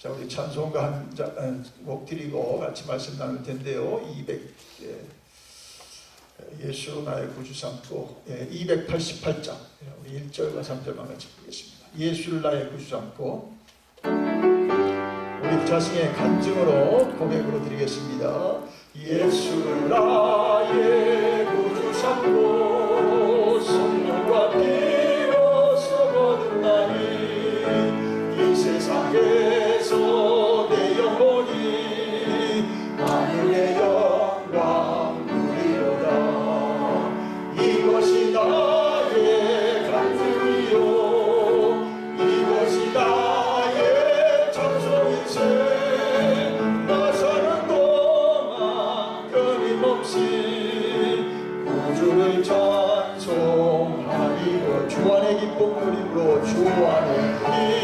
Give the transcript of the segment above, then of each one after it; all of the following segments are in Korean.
자, 우리 찬송가 한 자- 어, 곡 드리고 같이 말씀 나눌 텐데요. 200 예, 예수 나의 구주 삼고 예, 288장 예, 우리 1절과 3절만 같이 보겠습니다. 예수를 나의 구주 삼고 우리 자신의 간증으로 고백으로 드리겠습니다. 예수를 나의 구주 삼고 주 안의 기쁨 누림으로 주 안의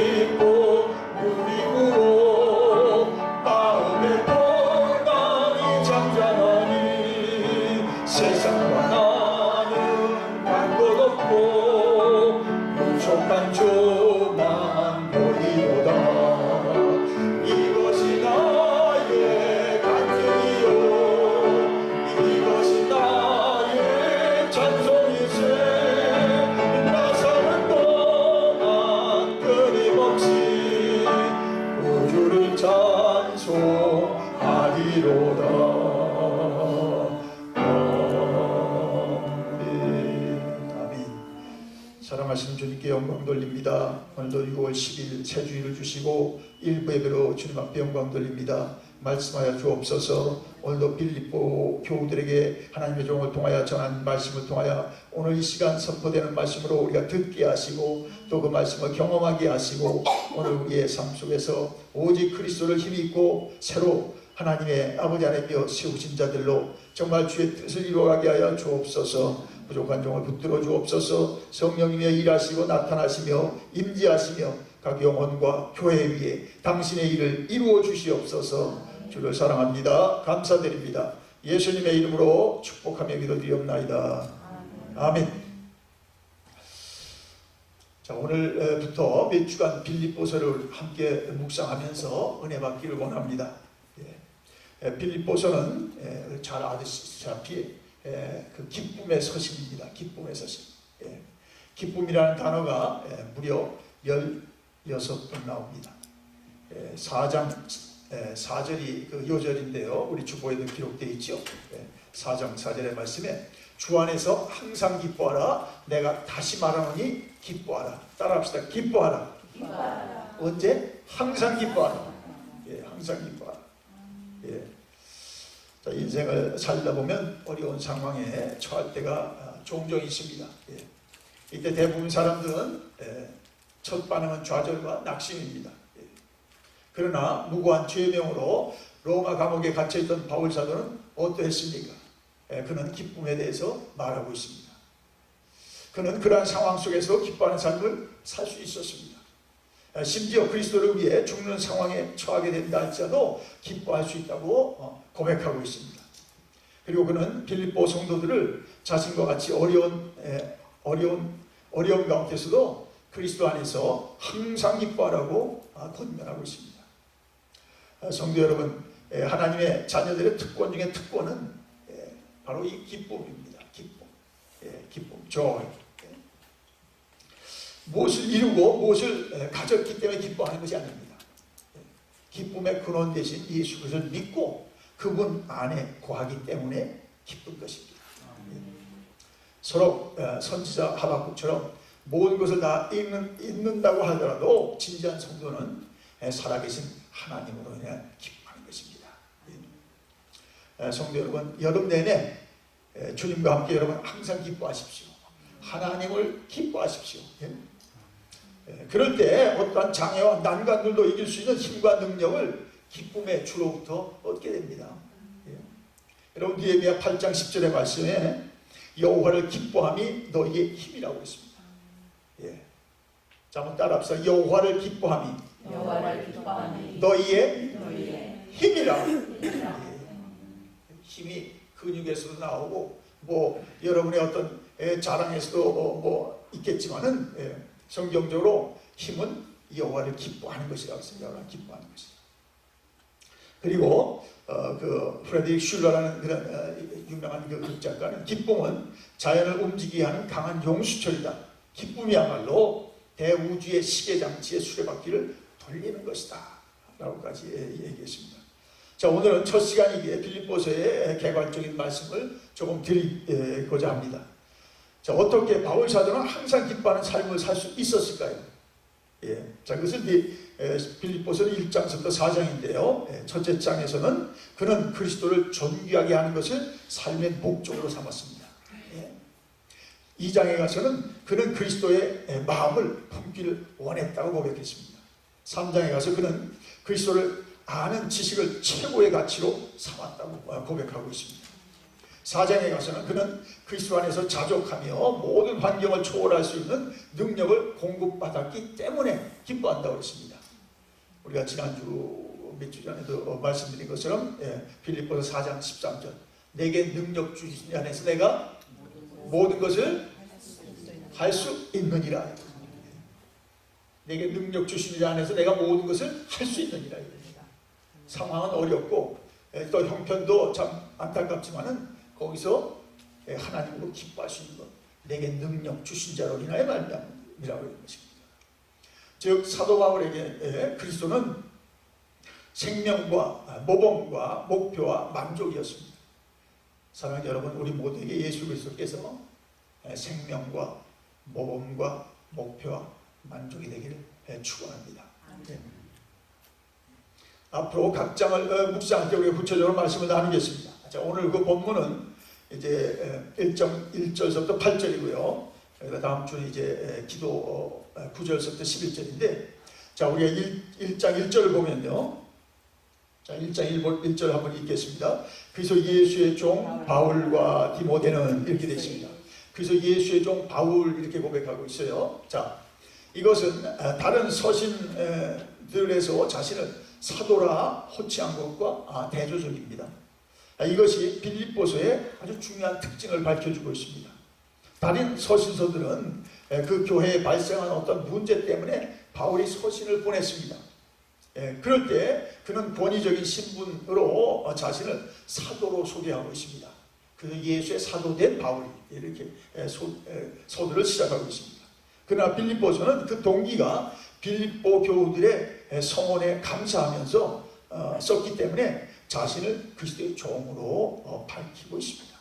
10일 새 주일을 주시고 일부 예배로 주님 앞에 영광 돌립니다. 말씀하여 주옵소서. 오늘도 빌립보 교우들에게 하나님의 종을 통하여 전한 말씀을 통하여 오늘 이 시간 선포되는 말씀으로 우리가 듣게 하시고 또 그 말씀을 경험하게 하시고 오늘 우리의 삶 속에서 오직 그리스도를 힘입고 새로 하나님의 아버지 하나님여 세우신 자들로 정말 주의 뜻을 이루어가게 하여 주옵소서. 부족한 종을 붙들어 주옵소서. 성령님의 일하시고 나타나시며 임재하시며 각 영혼과 교회 위에 당신의 일을 이루어 주시옵소서 주를 사랑합니다 감사드립니다 예수님의 이름으로 축복하며 기도드리옵나이다 아멘 자 오늘부터 몇 주간 빌립보서를 함께 묵상하면서 은혜 받기를 원합니다 예. 에, 빌립보서는 에, 잘 아시다시피 에, 그 기쁨의 서신입니다. 기쁨의 서신. 예. 기쁨이라는 단어가 에, 무려 16번 나옵니다. 에, 4장 에, 4절이 그 요절인데요. 우리 주보에도 기록되어 있죠. 예. 4장 4절의 말씀에 주 안에서 항상 기뻐하라. 내가 다시 말하노니 기뻐하라. 따라합시다. 기뻐하라. 언제? 항상 기뻐하라. 예, 항상 기뻐하라. 예. 자, 인생을 살다 보면 어려운 상황에 처할 때가 아, 종종 있습니다. 예. 이때 대부분 사람들은 예, 첫 반응은 좌절과 낙심입니다. 예. 그러나 무고한 죄명으로 로마 감옥에 갇혀있던 바울 사도는 어떠했습니까? 예, 그는 기쁨에 대해서 말하고 있습니다. 그는 그러한 상황 속에서 기뻐하는 삶을 살 수 있었습니다. 아, 심지어 그리스도를 위해 죽는 상황에 처하게 된다 할지라도 기뻐할 수 있다고 어, 고백하고 있습니다. 그리고 그는 빌립보 성도들을 자신과 같이 어려운 에, 어려운 어려운 가운데서도 그리스도 안에서 항상 기뻐하라고 아, 권면하고 있습니다. 아, 성도 여러분, 에, 하나님의 자녀들의 특권 중에 특권은 에, 바로 이 기쁨입니다. 기쁨, 예, 기쁨. 예. 무엇을 이루고 무엇을 에, 가졌기 때문에 기뻐하는 것이 아닙니다. 예. 기쁨의 근원 대신 예수 그리스도를 믿고 그분 안에 거하기 때문에 기쁜 것입니다. 예. 서로 어, 선지자 하박국처럼 모든 것을 다 잊는, 잊는다고 하더라도 진지한 성도는 에, 살아계신 하나님으로 인해 기뻐하는 것입니다. 예. 에, 성도 여러분, 여름 내내 에, 주님과 함께 여러분 항상 기뻐하십시오. 하나님을 기뻐하십시오. 예. 예, 그럴 때 어떠한 장애와 난관들도 이길 수 있는 힘과 능력을 기쁨의 주로부터 얻게 됩니다. 예. 여러분 니에미야 8장 10절의 말씀에 여호와를 기뻐함이 너희의 힘이라고 했습니다. 예. 자 한번 따라 합시다. 여호와를 기뻐함이 여호와를 기뻐하니 너희의 너희의 힘이라. 예. 힘이 근육에서도 나오고 뭐 여러분의 어떤 예, 자랑에서도 어, 뭐 있겠지만은 예, 성경적으로 힘은 여호와를 기뻐하는 것이라고 생각을 기뻐하는 것이다. 그리고 어, 그 프레드릭 슐러라는 그런 어, 유명한 그 극작가는 기쁨은 자연을 움직이게 하는 강한 용수철이다. 기쁨이야말로 대우주의 시계 장치의 수레바퀴를 돌리는 것이다. 라고까지 얘기했습니다. 자 오늘은 첫 시간이기에 빌립보서의 개괄적인 말씀을 조금 드리고자 합니다. 자 어떻게 바울 사도는 항상 기뻐하는 삶을 살 수 있었을까요? 예, 자 에, 빌립보서는 1장부터 4장인데요. 예, 첫째 장에서는 그는 그리스도를 존귀하게 하는 것을 삶의 목적으로 삼았습니다. 예. 2장에 가서는 그는 그리스도의 에, 마음을 품기를 원했다고 고백했습니다. 3장에 가서 그는 그리스도를 아는 지식을 최고의 가치로 삼았다고 어, 고백하고 있습니다. 4장에 가서는 그는 그리스도 안에서 자족하며 모든 환경을 초월할 수 있는 능력을 공급받았기 때문에 기뻐한다고 했습니다. 우리가 지난주 몇 주 전에도 어, 말씀드린 것처럼 예, 빌립보서 4장 13절 내게 능력 주신 안에서 내가 모든 것을 할 수 있느니라 내게 능력 주신 자 안에서 내가 모든 것을 할 수 있느니라 상황은 어렵고 예, 또 형편도 참 안타깝지만은 거기서 예, 하나님으로 기뻐할 수 있는 것 내게 능력 주신 자로 인하여 말미암이라고 하는 것입니다. 즉 사도 바울에게 예, 그리스도는 생명과 모범과 목표와 만족이었습니다. 사랑하는 여러분, 우리 모두에게 예수 그리스도께서 예, 생명과 모범과 목표와 만족이 되기를 예, 축원합니다. 예. 앞으로 각 장을 어, 묵상할 때 우리가 구체적으로 말씀을 나누겠습니다. 자, 오늘 그 본문은 이제 1장 1절부터 8절이고요. 그리고 다음 주는 이제 기도 9절부터 11절인데 자, 우리가 1, 장 1절을 보면요. 자, 1장 1, 1절 한번 읽겠습니다. 그래서 예수의 종 바울과 디모데는 이렇게 되어 있습니다. 그래서 예수의 종 바울 이렇게 고백하고 있어요. 자, 이것은 다른 서신들에서 자신을 사도라 호치한 것과 아, 대조적입니다. 아, 이것이 빌립보서의 아주 중요한 특징을 밝혀주고 있습니다. 다른 서신서들은 그 교회에 발생한 어떤 문제 때문에 바울이 서신을 보냈습니다. 그럴 때 그는 권위적인 신분으로 자신을 사도로 소개하고 있습니다. 그 예수의 사도된 바울이 이렇게 소, 소들을 시작하고 있습니다. 그러나 빌립보서는 그 동기가 빌립보 교우들의 성원에 감사하면서 어, 썼기 때문에 자신을 그리스도의 종으로 어, 밝히고 있습니다.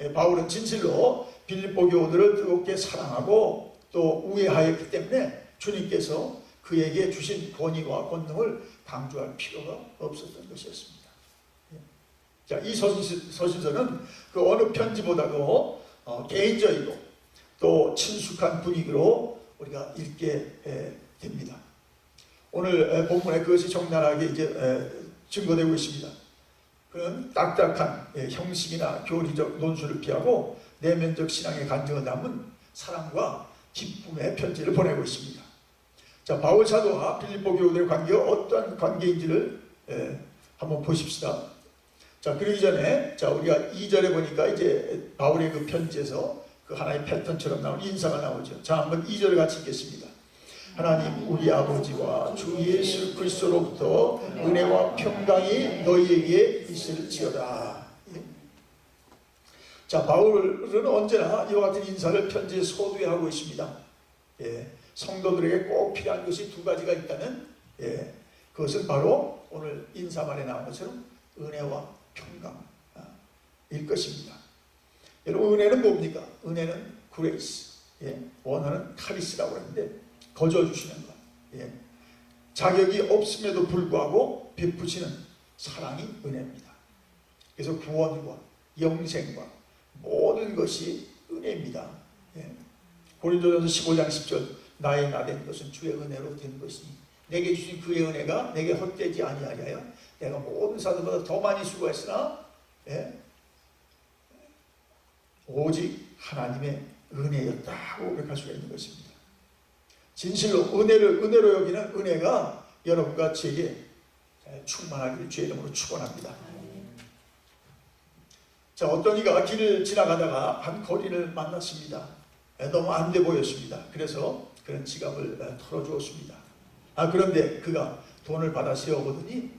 예, 바울은 진실로 빌립보 교우들을 뜨겁게 사랑하고 또 우애하였기 때문에 주님께서 그에게 주신 권위와 권능을 강조할 필요가 없었던 것이었습니다. 예. 자, 이 서신서 는 그 어느 편지보다도 어, 개인적이고 또 친숙한 분위기로 우리가 읽게 됩니다. 오늘 본문에 그것이 적나라하게 이제 증거되고 있습니다. 그런 딱딱한 형식이나 교리적 논술을 피하고 내면적 신앙의 간증을 담은 사랑과 기쁨의 편지를 보내고 있습니다. 자, 바울 사도와 빌립보 교우들의 관계가 어떤 관계인지를 한번 보십시다. 자, 그러기 전에 자, 우리가 2절에 보니까 이제 바울의 그 편지에서 그 하나의 패턴처럼 나온 인사가 나오죠. 자, 한번 2절 같이 읽겠습니다. 하나님 우리 아버지와 주 예수 그리스도로부터 은혜와 평강이 너희에게 있을지어다. 예. 자, 바울은 언제나 이와 같은 인사를 편지에 소두에 하고 있습니다. 예, 성도들에게 꼭 필요한 것이 두 가지가 있다면, 예, 그것은 바로 오늘 인사말에 나온 것처럼 은혜와 평강일 아, 것입니다. 여러분, 은혜는 뭡니까? 은혜는 그레이스. 예, 원어는 카리스라고 하는데, 거저 주시는 것. 예. 자격이 없음에도 불구하고 베푸시는 사랑이 은혜입니다. 그래서 구원과 영생과 모든 것이 은혜입니다. 예. 고린도전서 15장 10절 나의 나 된 것은 주의 은혜로 된 것이니 내게 주신 그의 은혜가 내게 헛되지 아니하여 내가 모든 사람보다 더 많이 수고했으나 예. 오직 하나님의 은혜였다고 고백할 수가 있는 것입니다. 진실로 은혜를 은혜로 여기는 은혜가 여러분과 제게 충만하기를 주의 이름으로 축원합니다. 자 어떤 이가 길을 지나가다가 한 거리를 만났습니다. 너무 안 돼 보였습니다. 그래서 그런 지갑을 어, 털어주었습니다. 아 그런데 그가 돈을 받아 세어보더니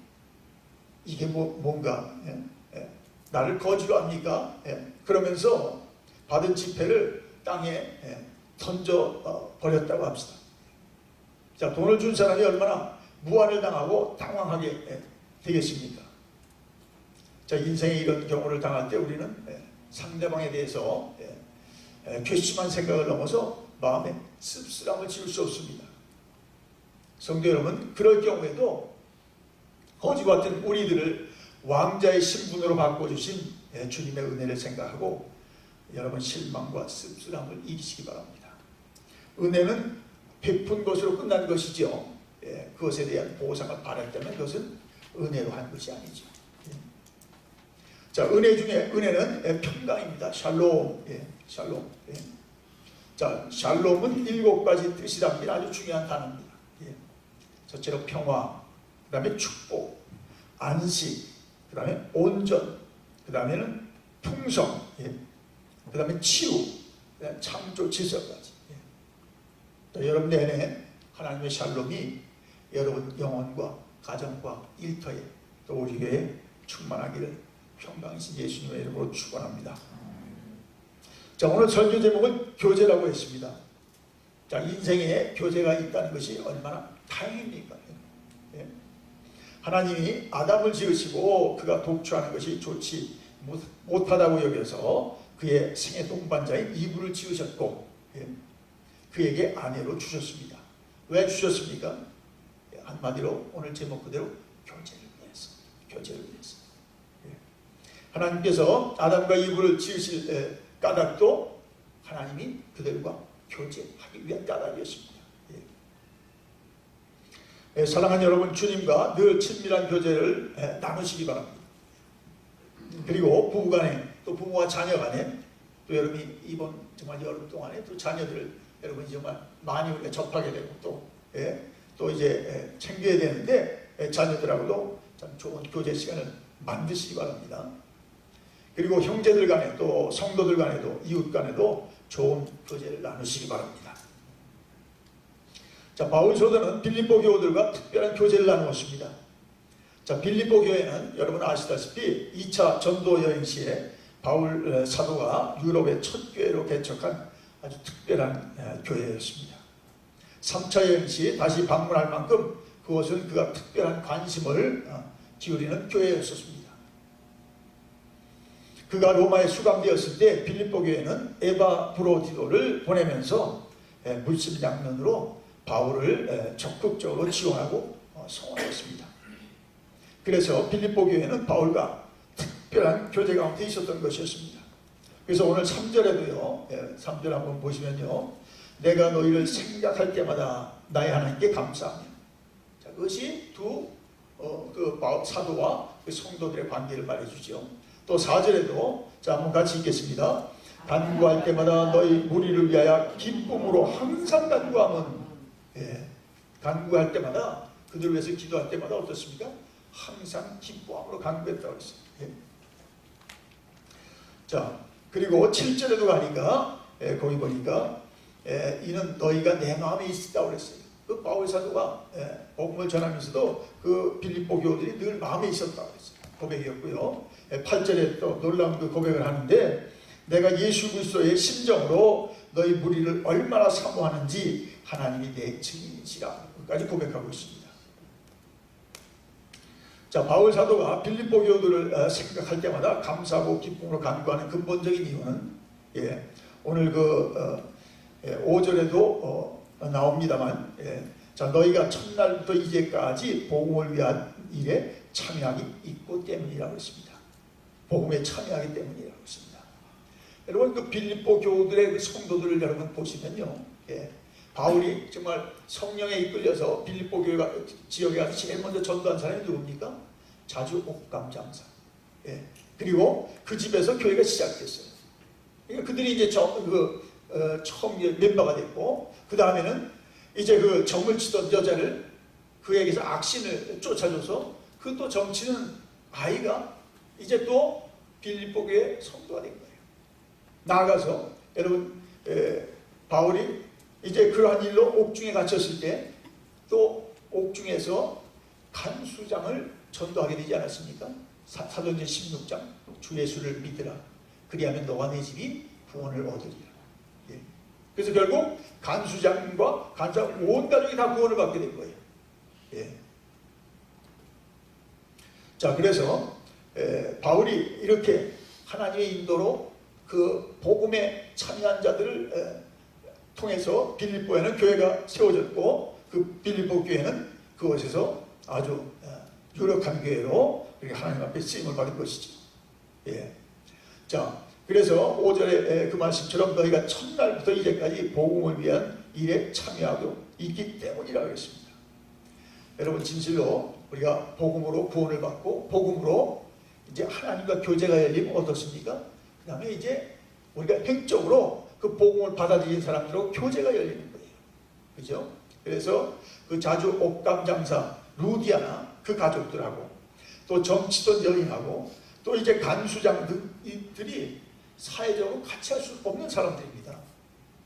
이게 뭐 뭔가 예? 예. 나를 거지로 합니까? 예. 그러면서 받은 지폐를 땅에 예, 던져 어, 버렸다고 합시다. 자 돈을 준 사람이 얼마나 무한을 당하고 당황하게 예, 되겠습니까? 자 인생에 이런 경우를 당할 때 우리는 예, 상대방에 대해서 예, 예, 괘씸한 생각을 넘어서 마음에 씁쓸함을 지울 수 없습니다. 성도 여러분, 그럴 경우에도 거지 같은 우리들을 왕자의 신분으로 바꿔주신 예, 주님의 은혜를 생각하고 여러분 실망과 씁쓸함을 이기시기 바랍니다. 은혜는 베푼 것으로 끝난 것이죠. 예, 그것에 대한 보상을 바랐다면 그것은 은혜로 한 것이 아니죠. 예. 자, 은혜 중에 은혜는 예, 평강입니다. 샬롬, 예, 샬롬. 예. 자, 샬롬은 일곱 가지 뜻이 담긴 아주 중요한 단어입니다. 예. 첫째로 평화, 그 다음에 축복, 안식, 그 다음에 온전, 그 다음에는 풍성, 예. 그 다음에 치유, 그다음에 창조 질서까지. 예. 또 여러분 내내 하나님의 샬롬이 여러분 영혼과 가정과 일터에 또 우리 교회에 충만하기를 평강이신 예수님의 이름으로 축원합니다. 자 오늘 설교 제목은 교제라고 했습니다. 자 인생에 교제가 있다는 것이 얼마나 다행입니까? 예. 하나님이 아담을 지으시고 그가 독주하는 것이 좋지 못- 못하다고 여겨서 그의 생애 동반자인 이브를 지으셨고 예. 그에게 아내로 주셨습니다. 왜 주셨습니까? 예, 한마디로 오늘 제목 그대로 교제를 위해서 교제를 위해서 예. 하나님께서 아담과 이브를 지으실 에, 까닭도 하나님이 그들과 교제하기 위한 까닭이었습니다. 예. 예, 사랑하는 여러분 주님과 늘 친밀한 교제를 에, 나누시기 바랍니다. 그리고 부부간에 또 부모와 자녀간에 또 여러분이 이번 정말 여름 동안에 또 자녀들을 여러분이 정말 많이 우리가 접하게 되고 또, 예, 또 이제 예, 챙겨야 되는데 예, 자녀들하고도 참 좋은 교제 시간을 만드시기 바랍니다. 그리고 형제들 간에 또 성도들 간에도 이웃 간에도 좋은 교제를 나누시기 바랍니다. 자, 바울 소도는 빌립보 교우들과 특별한 교제를 나누었습니다. 자, 빌립보 교회는 여러분 아시다시피 2차 전도 여행 시에 바울 어, 사도가 유럽의 첫 교회로 개척한 아주 특별한 어, 교회였습니다. 3차 여행 시 다시 방문할 만큼 그것은 그가 특별한 관심을 어, 기울이는 교회였었습니다. 그가 로마에 수감되었을 때 빌립보 교회는 에바 브로디도를 보내면서 에, 물심 양면으로 바울을 에, 적극적으로 지원하고 어, 성원했습니다. 그래서 빌립보 교회는 바울과 특별한 교제 가운데 있었던 것이었습니다. 그래서 오늘 3절에도요, 3절 한번 보시면요, 내가 너희를 생각할 때마다 나의 하나님께 감사하며. 자, 그것이 두, 어, 그 사도와 그 성도들의 관계를 말해주죠. 또 4절에도, 자, 한번 같이 읽겠습니다. 간구할 때마다 너희 무리를 위하여 기쁨으로 항상 간구하면, 예, 간구할 때마다 그들을 위해서 기도할 때마다 어떻습니까? 항상 기뻐함으로 간구했다고 했어요. 예. 자, 그리고 7절에도 가니까 예, 거기 보니까 예, 이는 너희가 내 마음에 있었다고 그랬어요. 그 바울 사도가 예, 복음을 전하면서도 그 빌립보 교우들이 늘 마음에 있었다고 그랬어요. 고백이었고요. 예, 8절에 또 놀라운 그 고백을 하는데 내가 예수 그리스도의 심정으로 너희 무리를 얼마나 사모하는지 하나님이 내 증인이시라. 까지 고백하고 있습니다. 자, 바울 사도가 빌립보 교우들을 어, 생각할 때마다 감사하고 기쁨으로 간구하는 근본적인 이유는 예, 오늘 그 어, 예, 5절에도 어, 나옵니다만 예, 자 너희가 첫날부터 이제까지 복음을 위한 일에 참여하기 있고 때문이라고 했습니다. 복음에 참여하기 때문이라고 했습니다. 여러분 그 빌립보 교우들의 그 성도들을 여러분 보시면요. 예, 바울이 정말 성령에 이끌려서 빌립보 교회가 지역에 가서 제일 먼저 전도한 사람이 누굽니까? 자주 옥감 장사. 예. 그리고 그 집에서 교회가 시작됐어요. 그러니까 그들이 이제 저, 그, 어, 처음 멤버가 됐고, 그 다음에는 이제 그 점을 치던 여자를 그에게서 악신을 쫓아줘서 그또 점치는 아이가 이제 또 빌립보 교회 성도가 된 거예요. 나아가서 여러분 에, 바울이 이제 그러한 일로 옥중에 갇혔을 때 또 옥중에서 간수장을 전도하게 되지 않았습니까? 사, 사도행전 16장 주 예수를 믿으라 그리하면 너와 내 집이 구원을 얻으리라 예. 그래서 결국 간수장과 간수장 온 가족이 다 구원을 받게 된 거예요 예. 자 그래서 에, 바울이 이렇게 하나님의 인도로 그 복음에 참여한 자들을 에, 통해서 빌립보에는 교회가 세워졌고 그 빌립보 교회는 그곳에서 아주 어, 유력한 교회로 하나님 앞에 쓰임을 받은 것이죠. 예. 자, 그래서 5절에 그 말씀처럼 너희가 첫날부터 이제까지 복음을 위한 일에 참여하고 있기 때문이라고 했습니다. 여러분 진실로 우리가 복음으로 구원을 받고 복음으로 이제 하나님과 교제가 열리면 어떻습니까? 그 다음에 이제 우리가 행적으로 그 복음을 받아들인 사람들로 교제가 열리는 거예요. 그죠? 그래서 그 자주 옥감 장사 루디아나 그 가족들하고 또 정치던 여인하고 또 이제 간수장들이 사회적으로 같이 할 수 없는 사람들입니다.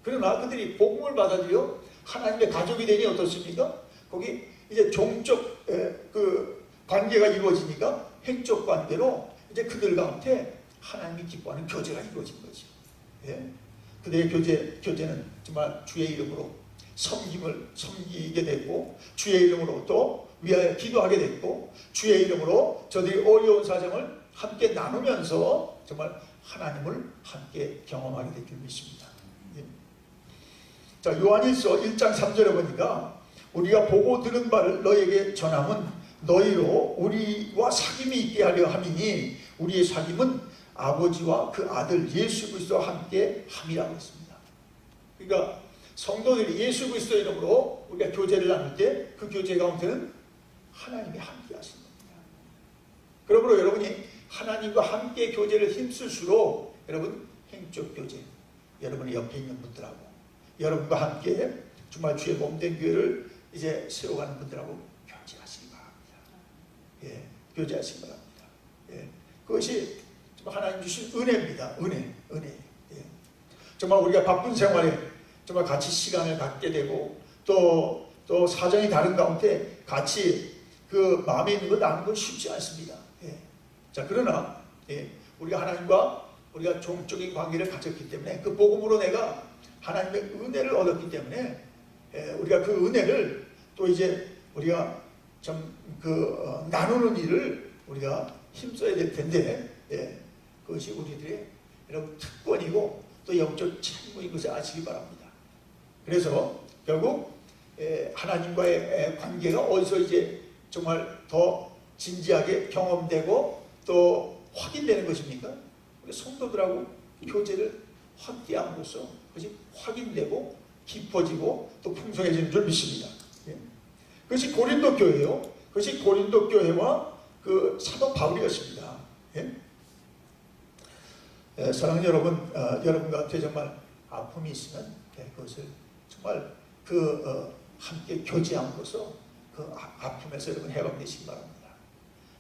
그러나 그들이 복음을 받아들여 하나님의 가족이 되니 어떻습니까? 거기 이제 종적 에, 그 관계가 이루어지니까 행적 관계로 이제 그들 가운데 하나님이 기뻐하는 교제가 이루어진 거죠. 예? 그들의 교제 교제는 정말 주의 이름으로 섬김을 섬기게 됐고 주의 이름으로 또 위하여 기도하게 됐고 주의 이름으로 저들이 어려운 사정을 함께 나누면서 정말 하나님을 함께 경험하게 될 줄 믿습니다. 예. 자 요한일서 1장 3절에 보니까 우리가 보고 들은 바를 너에게 전함은 너희로 우리와 사귐이 있게 하려 함이니 우리의 사귐은 아버지와 그 아들 예수 그리스도와 함께 함이라고 했습니다. 그러니까 성도들이 예수 그리스도 이름으로 우리가 교제를 나눌 때 그 교제 가운데는 하나님이 함께 하신 겁니다. 그러므로 여러분이 하나님과 함께 교제를 힘쓸수록 여러분 행적 교제, 여러분의 옆에 있는 분들하고 여러분과 함께 정말 주의 몸된 교회를 이제 세워가는 분들하고 교제하시기 바랍니다. 예, 교제하시기 바랍니다. 예, 그것이 하나님 주신 은혜입니다. 은혜, 은혜. 예. 정말 우리가 바쁜 생활에 정말 같이 시간을 갖게 되고 또 또 사정이 다른 가운데 같이 그 마음에 있는 거 나누는 건 쉽지 않습니다. 예. 자 그러나 예, 우리가 하나님과 우리가 종적인 관계를 가졌기 때문에 그 복음으로 내가 하나님의 은혜를 얻었기 때문에 예, 우리가 그 은혜를 또 이제 우리가 좀그 어, 나누는 일을 우리가 힘써야 될 텐데 예, 그것이 우리들의 여러분 특권이고 또 영적 책무인 것을 아시기 바랍니다. 그래서 결국 에, 하나님과의 에, 관계가 어디서 이제 정말 더 진지하게 경험되고 또 확인되는 것입니까? 우리 성도들하고 교제를 확대함으로써 그것이 확인되고 깊어지고 또 풍성해지는 줄 믿습니다. 예. 그것이 고린도 교회요. 그것이 고린도 교회와 그 사도 바울이었습니다. 예? 에, 사랑하는 여러분, 어, 여러분 가운데 정말 아픔이 있으면 예, 그것을 정말 그 어, 함께 교제함으로써 그 아- 아픔에서 여러분 해방되시기 바랍니다.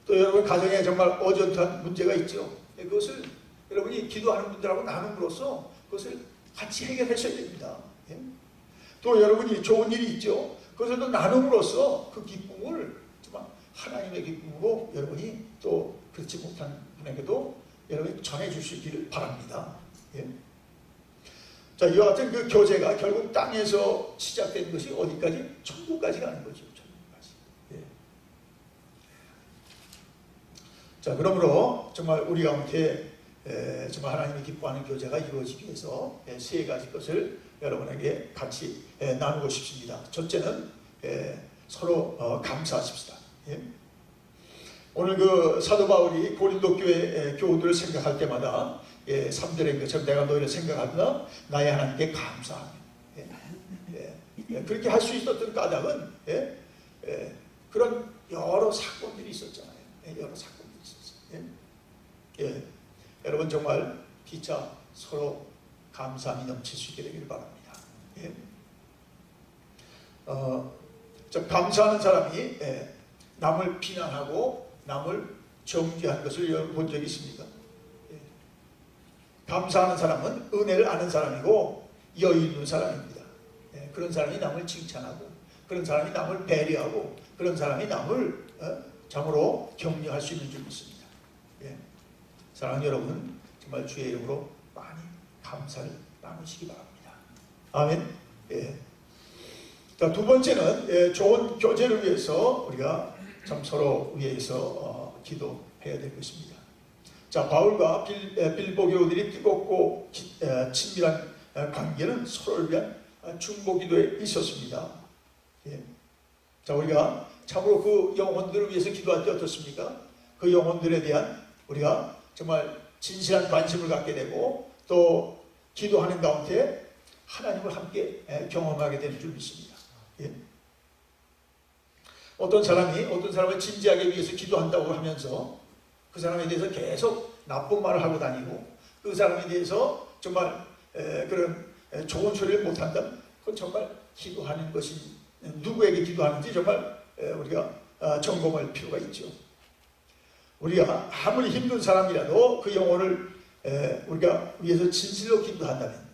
또 여러분 가정에 정말 어전한 문제가 있죠. 예, 그것을 여러분이 기도하는 분들하고 나눔으로써 그것을 같이 해결하셔야 됩니다. 예? 또 여러분이 좋은 일이 있죠. 그것을 또 나눔으로써 그 기쁨을 하나님의 기쁨으로 여러분이 또 그렇지 못한 분에게도 여러분이 전해 주시기를 바랍니다. 예? 자, 이와 같은 그 교제가 결국 땅에서 시작된 것이 어디까지? 천국까지 가는 거죠. 천국까지. 예. 자, 그러므로 정말 우리 가운데 에, 정말 하나님이 기뻐하는 교제가 이루어지기 위해서 에, 세 가지 것을 여러분에게 같이 에, 나누고 싶습니다. 첫째는 에, 서로 어, 감사하십시다. 예. 오늘 그 사도 바울이 고린도 교회 에, 교우들을 생각할 때마다 예, 3절의 것처럼 내가 너희를 생각하나 나의 하나님께 감사하며 예, 예, 예, 그렇게 할 수 있었던 까닭은 그런 여러 사건들이 있었잖아요. 예, 여러 사건들이 있었어요. 예, 예, 여러분 정말 피차 서로 감사함이 넘칠 수 있게 되기를 바랍니다. 예. 어, 저 감사하는 사람이 예, 남을 비난하고 남을 정죄한 것을 본 적이 있습니까? 예. 감사하는 사람은 은혜를 아는 사람이고 여유 있는 사람입니다. 예, 그런 사람이 남을 칭찬하고 그런 사람이 남을 배려하고 그런 사람이 남을 어, 참으로 격려할 수 있는 줄 믿습니다. 예. 사랑하는 여러분 정말 주의 이름으로 많이 감사를 나누시기 바랍니다. 아멘. 예. 자, 두 번째는 예, 좋은 교제를 위해서 우리가 참 서로 위해서 어, 기도해야 될 것입니다. 자, 바울과 빌, 에, 빌보 교우들이 뜨겁고 기- 에, 친밀한 에, 관계는 서로를 위한 어, 중보 기도에 있었습니다. 예. 자, 우리가 참으로 그 영혼들을 위해서 기도할 때 어떻습니까? 그 영혼들에 대한 우리가 정말 진실한 관심을 갖게 되고 또 기도하는 가운데 하나님을 함께 에, 경험하게 되는 줄 믿습니다. 예. 어떤 사람이 어떤 사람을 진지하게 위해서 기도한다고 하면서 그 사람에 대해서 계속 나쁜 말을 하고 다니고 그 사람에 대해서 정말 에, 그런 에, 좋은 소리를 못한다면 그건 정말 기도하는 것이 누구에게 기도하는지 정말 에, 우리가 아, 점검할 필요가 있죠. 우리가 아무리 힘든 사람이라도 그 영혼을 에, 우리가 위해서 진실로 기도한다면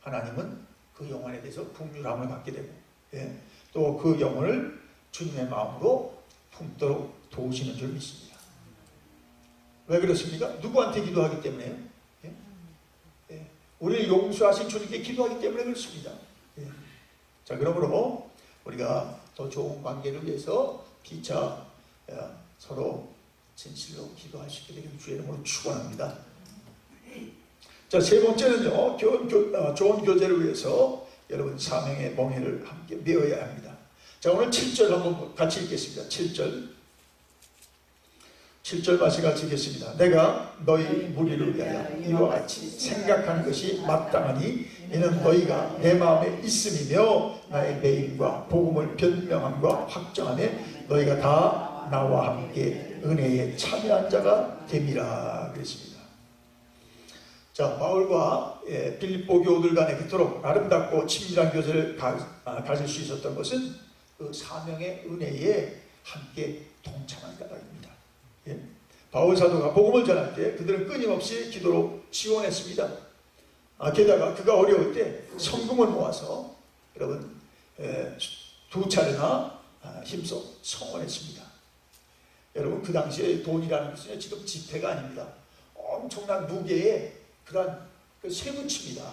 하나님은 그 영혼에 대해서 풍휼함을 갖게 되고 예, 또그 영혼을 주님의 마음으로 품도록 도우시는 줄 믿습니다. 왜 그렇습니까? 누구한테 기도하기 때문에요? 예? 예. 우리를 용서하신 주님께 기도하기 때문에 그렇습니다. 예. 자, 그러므로 우리가 더 좋은 관계를 위해서 피차 예, 서로 진실로 있게 되기를 주의 이름으로 축원합니다. 자, 세 번째는요, 교, 교, 어, 좋은 교제를 위해서 여러분 사명의 멍에를 함께 메어야 합니다. 자, 오늘 7절 한번 같이 읽겠습니다. 7절. 7절 같이 같이 읽겠습니다. 내가 너희 무리를 위하여 이와 같이 생각하는 것이 마땅하니 이는 너희가 내 마음에 있음이며 나의 매임과 복음을 변명함과 확정함에 너희가 다 나와 함께 은혜에 참여한 자가 됨이라 그랬습니다. 자, 바울과 예, 빌립보 교우들 간에 그토록 아름답고 친밀한 교제를 가, 아, 가질 수 있었던 것은 그 사명의 은혜에 함께 동참한 까닭입니다. 예. 바울 사도가 복음을 전할 때 그들은 끊임없이 기도로 지원했습니다. 아, 게다가 그가 어려울 때 성금을 모아서 여러분 에, 두 차례나 아, 힘써 성원했습니다. 여러분 그 당시에 돈이라는 것은 지금 지폐가 아닙니다. 엄청난 무게의 그러한 그 세무치입니다.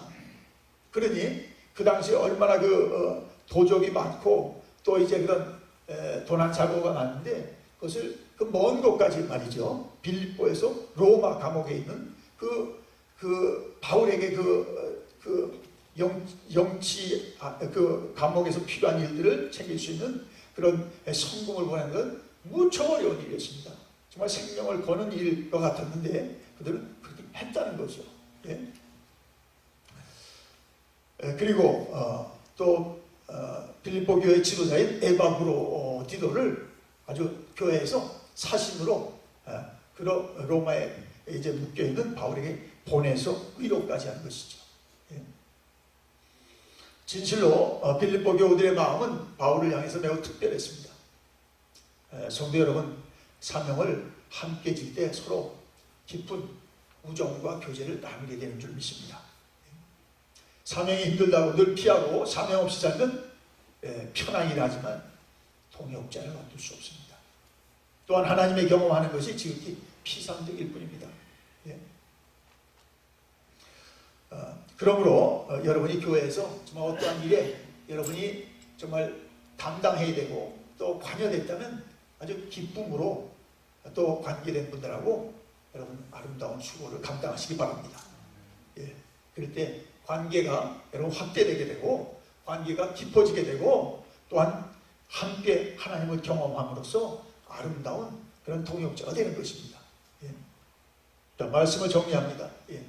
그러니 그 당시에 얼마나 그 어, 도적이 많고 또 이제 그런 에, 도난 사고가 많은데 그것을 그 먼 곳까지 말이죠. 빌립보에서 로마 감옥에 있는 그, 그 바울에게 그, 어, 그 영, 영치, 아, 그 감옥에서 필요한 일들을 챙길 수 있는 그런 성공을 보내는 건 무척 어려운 일이었습니다. 정말 생명을 거는 것 같았는데 그들은 그렇게 했다는 거죠. 예. 에, 그리고 어, 또 어, 빌립보 교회 지도자인 에바브로 어, 디도를 아주 교회에서 사신으로 어, 그 로- 로마에 이제 묶여 있는 바울에게 보내서 위로까지 한 것이죠. 예. 진실로 어, 빌립보 교우들의 마음은 바울을 향해서 매우 특별했습니다. 에, 성도 여러분, 사명을 함께 질 때 서로 깊은 우정과 교제를 나누게 되는 줄 믿습니다. 사명이 힘들다고 늘 피하고 사명 없이 살면 에, 편하긴 하지만 동역자를 만들 수 없습니다. 또한 하나님의 경험하는 것이 지극히 피상적일 뿐입니다. 예. 어, 그러므로 어, 여러분이 교회에서 정말 어떠한 일에 여러분이 정말 담당해야 되고 또 관여됐다면 아주 기쁨으로 또 관계된 분들하고 여러분 아름다운 수고를 감당하시기 바랍니다. 예. 그럴 때 관계가 여러분 확대되게 되고 관계가 깊어지게 되고 또한 함께 하나님을 경험함으로써 아름다운 그런 동역자가 되는 것입니다. 예. 자, 말씀을 정리합니다. 예.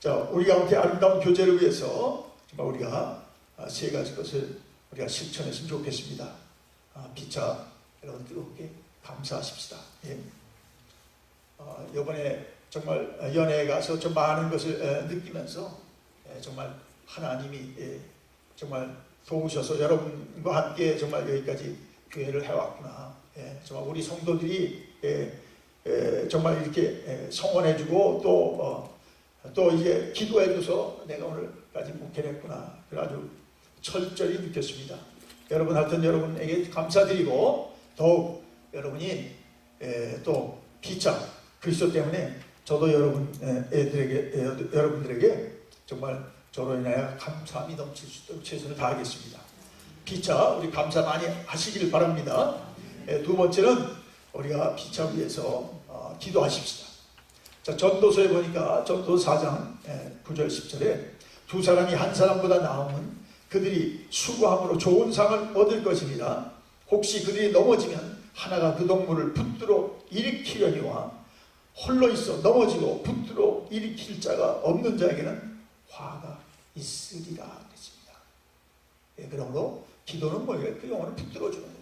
자, 우리 가운데 아름다운 교제를 위해서 우리가 아, 세 가지 것을 우리가 실천했으면 좋겠습니다. 아, 피차 여러분 뜨겁게 감사하십시다. 예. 어, 이번에 정말 연애에 가서 좀 많은 것을 에, 느끼면서 에, 정말 하나님이 예, 정말 도우셔서 여러분과 함께 정말 여기까지 교회를 해왔구나. 예, 정말 우리 성도들이 예, 예, 정말 이렇게 예, 성원해주고 또, 어, 또 이제 기도해줘서 내가 오늘까지 목회를 했구나. 그래가지고 철저히 느꼈습니다. 여러분 하여튼 여러분에게 감사드리고 더욱 여러분이 에, 또 피차 그리스도 때문에 저도 여러분 에, 애들에게 에, 여러분들에게 정말 저로 인하여 감사함이 넘칠 수 있도록 최선을 다하겠습니다. 피차 우리 감사 많이 하시기를 바랍니다. 에, 두 번째는 우리가 피차 위해서 어, 기도하십시다. 자, 전도서에 보니까 전도 4장 9절 10절에 두 사람이 한 사람보다 나으면 그들이 수고함으로 좋은 상을 얻을 것입니다. 혹시 그들이 넘어지면 하나가 그 동물을 붙들어 일으키려니와 홀로 있어 넘어지고 붙들어 일으킬 자가 없는 자에게는 화가 있으리라 그랬습니다. 예, 그러므로 기도는 뭐예요? 그 영혼을 붙들어 주는 거예요.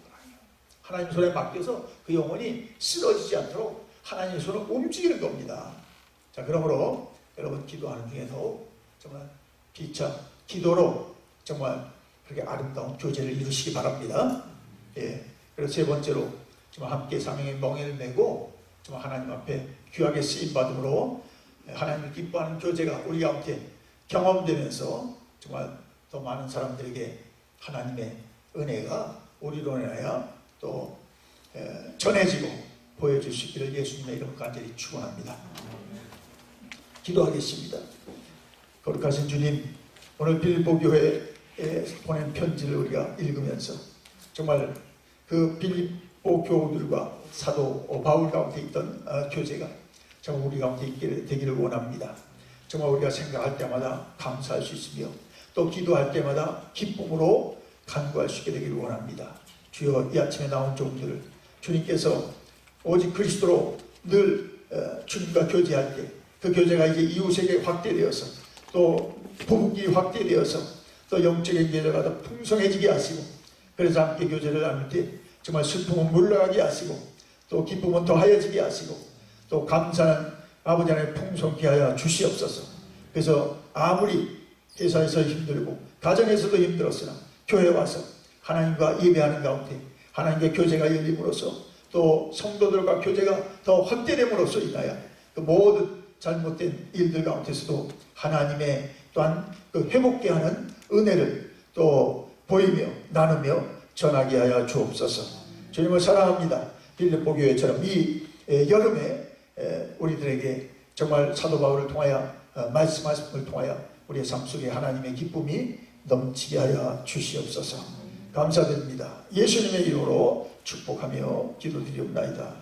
하나님 손에 맡겨서 그 영혼이 쓰러지지 않도록 하나님의 손을 움직이는 겁니다. 자, 그러므로 여러분 기도하는 중에서 정말 비차 기도로 정말 그렇게 아름다운 교제를 이루시기 바랍니다. 예. 그리고 세 번째로 정말 함께 사명의 멍에를 메고 정말 하나님 앞에 귀하게 쓰임 받음으로 하나님을 기뻐하는 교제가 우리 가운데 경험되면서 정말 더 많은 사람들에게 하나님의 은혜가 우리로 인하여 또 에, 전해지고 보여줄 수 있기를 예수님의 이름으로 간절히 축원합니다. 기도하겠습니다. 거룩하신 주님, 오늘 빌보 교회에 보낸 편지를 우리가 읽으면서 정말 그 빌보 교우들과 사도 바울 가운데 있던 어, 교제가 정말 우리 가운데 있게 되기를 원합니다. 정말 우리가 생각할 때마다 감사할 수 있으며 또 기도할 때마다 기쁨으로 간구할 수 있게 되기를 원합니다. 주여 이 아침에 나온 종들을 주님께서 오직 그리스도로 늘 어, 주님과 교제할 때 그 교제가 이제 이웃에게 확대되어서 또 부부끼리 확대되어서 또 영적인 교제가 더 풍성해지게 하시고 그래서 함께 교제를 나눌 때 정말 슬픔은 물러가게 하시고 또 기쁨은 더 하여지게 하시고 또 감사는 아버지 하나님 풍성케 하여 주시옵소서. 그래서 아무리 회사에서 힘들고 가정에서도 힘들었으나 교회 와서 하나님과 예배하는 가운데 하나님과 교제가 열림으로써 또 성도들과 교제가 더 확대됨으로써 인하여 그 모든 잘못된 일들 가운데서도 하나님의 또한 그 회복케 하는 은혜를 또 보이며 나누며 전하게 하여 주옵소서. 주님을 사랑합니다. 빌립보 교회처럼 이 에, 여름에 에, 우리들에게 정말 사도 바울을 통하여 어, 말씀하심을 통하여 우리의 삶 속에 하나님의 기쁨이 넘치게 하여 주시옵소서. 감사드립니다. 예수님의 이름으로 축복하며 기도드리옵나이다.